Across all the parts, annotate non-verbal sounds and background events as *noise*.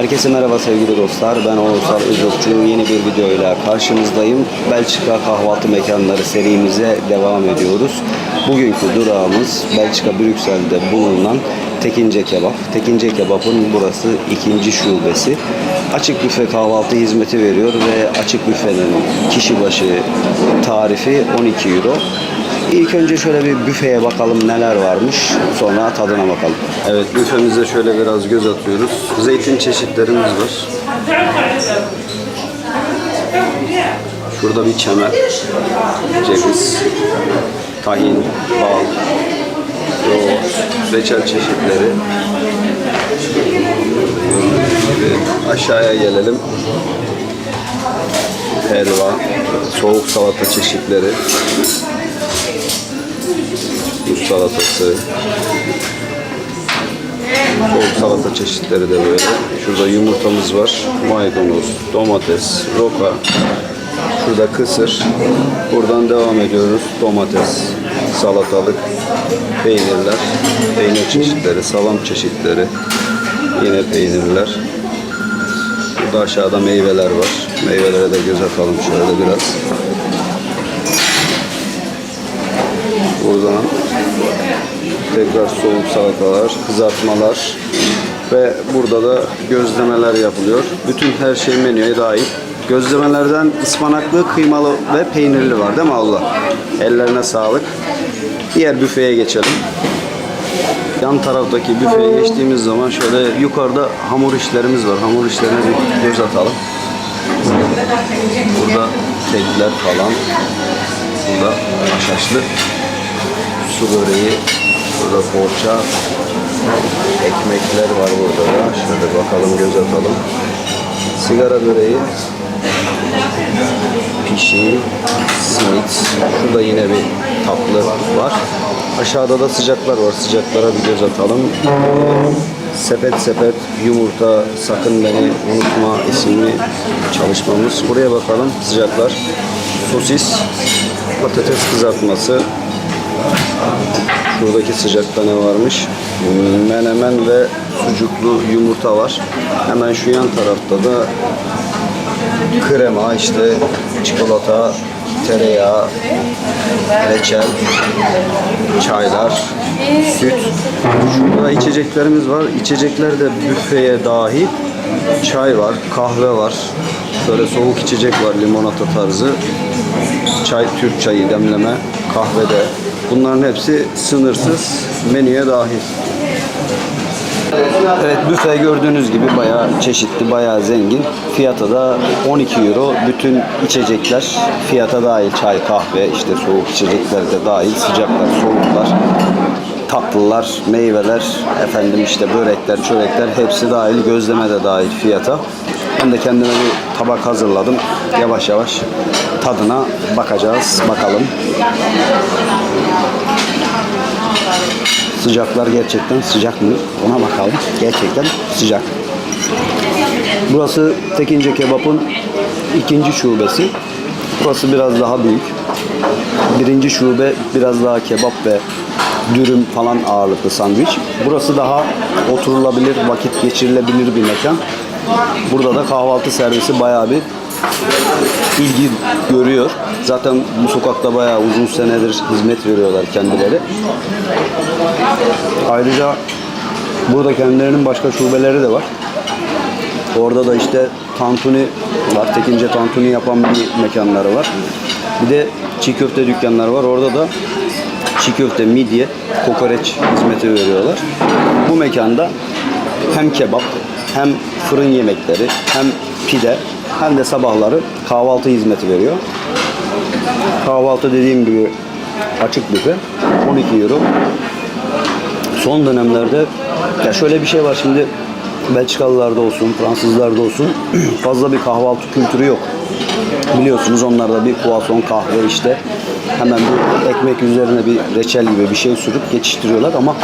Herkese merhaba sevgili dostlar. Ben Oğuzhan Özokçu. Yeni bir videoyla karşınızdayım. Belçika kahvaltı mekanları serimize devam ediyoruz. Bugünkü durağımız Belçika Brüksel'de bulunan Tekince Kebap. Tekince Kebap'ın burası ikinci şubesi. Açık büfe kahvaltı hizmeti veriyor ve açık büfenin kişi başı tarifi 12 euro. İlk önce şöyle bir büfeye bakalım neler varmış. Sonra tadına bakalım. Evet büfemize şöyle biraz göz atıyoruz. Zeytin çeşitlerimiz var. Şurada bir çemer, ceviz, tahin, bal, yoğurt, reçel çeşitleri. Gibi aşağıya gelelim. Helva, soğuk salata çeşitleri. Rus salatası. Soğuk salata çeşitleri de böyle. Şurada yumurtamız var. Maydanoz, domates, roka. Şurada kısır. Buradan devam ediyoruz. Domates, salatalık, peynirler, peynir çeşitleri, salam çeşitleri. Yine peynirler. Burada aşağıda meyveler var. Meyvelere de göz atalım şöyle biraz. Buradan tekrar soğuk salatalar, kızartmalar ve burada da gözlemeler yapılıyor. Bütün her şey menüye dahil. Gözlemelerden ıspanaklı, kıymalı ve peynirli var değil mi Allah? Ellerine sağlık. Diğer büfeye geçelim. Yan taraftaki büfeye geçtiğimiz zaman şöyle yukarıda hamur işlerimiz var. Hamur işlerine bir göz atalım. Burada kekler falan. Burada haşhaşlı su böreği, burada poğaça, ekmekler var burada da. Şöyle bakalım göz atalım. Sigara böreği, pişi, simit. Şurada yine bir tatlı var. Aşağıda da sıcaklar var. Sıcaklara bir göz atalım. Sepet sepet yumurta sakın beni unutma isimli çalışmamız. Buraya bakalım sıcaklar. Sosis, patates kızartması, Şuradaki sıcakta ne varmış? Menemen ve sucuklu yumurta var. Hemen şu yan tarafta da krema, işte çikolata, tereyağı, reçel, çaylar, süt. Şurada içeceklerimiz var. İçecekler de büfeye dahil. Çay var, kahve var. Şöyle soğuk içecek var limonata tarzı. Çay, Türk çayı demleme, kahve de. Bunların hepsi sınırsız menüye dahil. Evet büfe gördüğünüz gibi bayağı çeşitli, bayağı zengin. Fiyatı da 12 euro. Bütün içecekler fiyata dahil. Çay, kahve, işte soğuk içecekler de dahil. Sıcaklar, soğuklar, tatlılar, meyveler, efendim işte börekler, çörekler hepsi dahil. Gözleme de dahil fiyata. Ben de kendime bir tabak hazırladım. Yavaş yavaş tadına bakacağız. Bakalım. Sıcaklar gerçekten sıcak mı? Ona bakalım. Gerçekten sıcak. Burası Tekince Kebap'ın ikinci şubesi. Burası biraz daha büyük. Birinci şube biraz daha kebap ve dürüm falan ağırlıklı sandviç. Burası daha oturulabilir, vakit geçirilebilir bir mekan. Burada da kahvaltı servisi bayağı bir ilgi görüyor. Zaten bu sokakta bayağı uzun senedir hizmet veriyorlar kendileri. Ayrıca burada kendilerinin başka şubeleri de var. Orada da işte tantuni var. Tekince tantuni yapan bir mekanları var. Bir de çiğ köfte dükkanları var. Orada da çiğ köfte, midye, kokoreç hizmeti veriyorlar. Bu mekanda hem kebap, hem fırın yemekleri, hem pide, hem de sabahları kahvaltı hizmeti veriyor. Kahvaltı dediğim gibi açık büfe 12 euro. Son dönemlerde ya şöyle bir şey var şimdi Belçikalılarda olsun, Fransızlarda olsun *clears throat* fazla bir kahvaltı kültürü yok. Biliyorsunuz onlarda bir kuason kahve işte hemen bir ekmek üzerine bir reçel gibi bir şey sürüp geçiştiriyorlar ama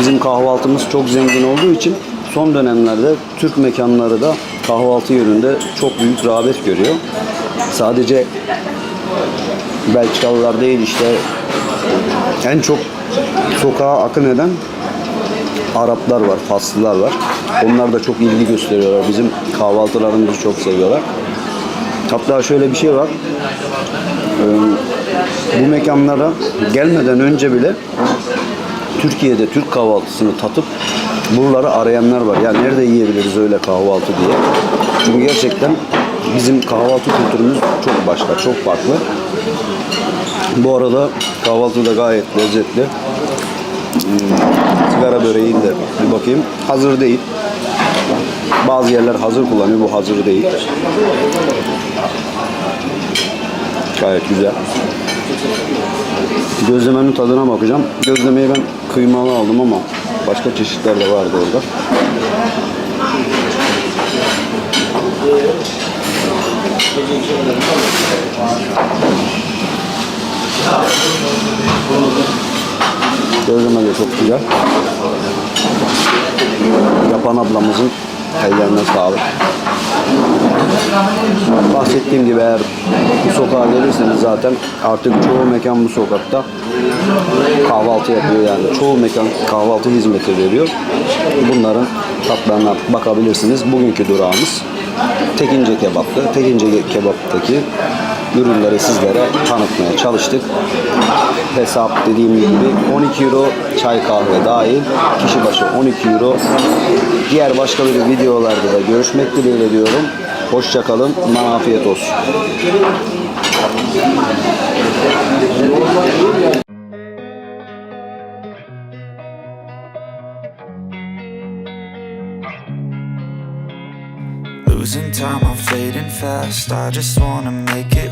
bizim kahvaltımız çok zengin olduğu için son dönemlerde Türk mekanları da kahvaltı yönünde çok büyük rağbet görüyor. Sadece Belçikalılar değil işte en çok sokağa akın eden Araplar var, Faslılar var. Onlar da çok ilgi gösteriyorlar. Bizim kahvaltılarımızı çok seviyorlar. Hatta şöyle bir şey var. Ee, bu mekanlara gelmeden önce bile Türkiye'de Türk kahvaltısını tatıp buraları arayanlar var. Ya nerede yiyebiliriz öyle kahvaltı diye. Çünkü gerçekten bizim kahvaltı kültürümüz çok başka, çok farklı. Bu arada kahvaltı da gayet lezzetli. Hmm, sigara böreği de bir bakayım. Hazır değil. Bazı yerler hazır kullanıyor. Bu hazır değil. Gayet güzel. Gözlemenin tadına bakacağım. Gözlemeyi ben kıymalı aldım ama başka çeşitler de vardı orada. Gözleme de çok güzel. Yapan ablamızın ellerine sağlık. Bahsettiğim gibi eğer bu sokağa gelirseniz zaten artık çoğu mekan bu sokakta kahvaltı yapıyor yani. Çoğu mekan kahvaltı hizmeti veriyor. Bunların tatlarına bakabilirsiniz. Bugünkü durağımız Tekince Kebap'tı. Tekince Kebap'taki ürünleri sizlere tanıtmaya çalıştık. Hesap dediğim gibi 12 euro çay kahve dahil kişi başı 12 euro. Diğer başka bir videolarda da görüşmek dileğiyle diyorum. Hoşçakalın. Bana afiyet olsun. Losing time, I'm fading fast. I just wanna make it